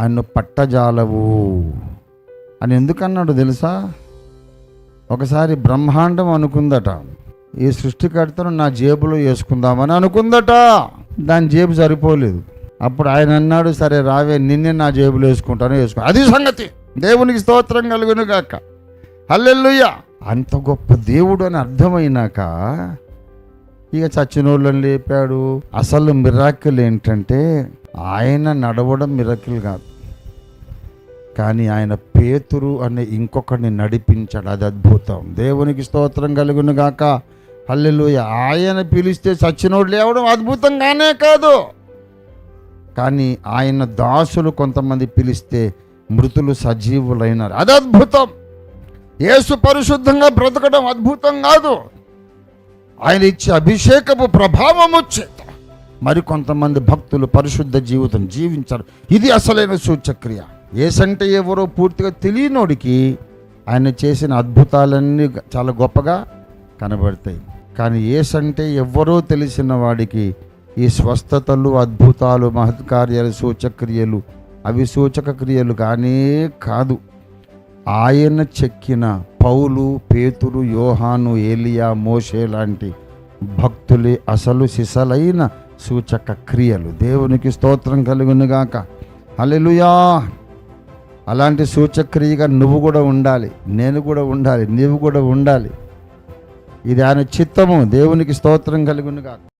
ఆయన పట్టజాలవు అని ఎందుకన్నాడు తెలుసా? ఒకసారి బ్రహ్మాండం అనుకుందట ఈ సృష్టికర్తను నా జేబులో వేసుకుందామని అనుకుందట దాని జేబు సరిపోలేదు. అప్పుడు ఆయన అన్నాడు సరే రావే నిన్నే నా జేబులో వేసుకుంటాను వేసుకో. అది సంగతి. దేవునికి స్తోత్రం కలుగును గాక. హల్లెల్లుయ్య అంత గొప్ప దేవుడు అని అర్థమైనాక ఇక చచ్చినోళ్ళని లేపాడు. అసలు మిరాకిల్ ఏంటంటే ఆయన నడవడం మిరాకిల్ కాదు. కానీ ఆయన పేతురు అనే ఇంకొకరిని నడిపించాడు. అది అద్భుతం. దేవునికి స్తోత్రం కలుగును గాక. హల్లెలుయ. ఆయన పిలిస్తే సచ్చినోడు లేవడం అద్భుతంగానే కాదు. కానీ ఆయన దాసులు కొంతమంది పిలిస్తే మృతులు సజీవులైనారు. అది అద్భుతం. యేసు పరిశుద్ధంగా బ్రతకడం అద్భుతం కాదు. ఆయన ఇచ్చే అభిషేకపు ప్రభావము చేత మరి కొంతమంది భక్తులు పరిశుద్ధ జీవితం జీవించారు. ఇది అసలైన సూచక్రియ. ఏసంటే ఎవరో పూర్తిగా తెలియనోడికి ఆయన చేసిన అద్భుతాలన్నీ చాలా గొప్పగా కనబడతాయి. కానీ ఏసంటే ఎవరో తెలిసిన వాడికి ఈ స్వస్థతలు అద్భుతాలు మహత్కార్యాలు సూచక్రియలు అవి సూచక క్రియలు కానే కాదు. ఆయన చెక్కిన పౌలు పేతురు యోహాను ఏలియా మోషే లాంటి భక్తులే అసలు సిసలైన సూచక క్రియలు. దేవునికి స్తోత్రం కలుగునుగాక. అలెలుయా అలాంటి సూచక్రియగా నువ్వు కూడా ఉండాలి. నేను కూడా ఉండాలి. నీవు కూడా ఉండాలి. ఇది ఆయన చిత్తము. దేవునికి స్తోత్రం కలుగునుగాక.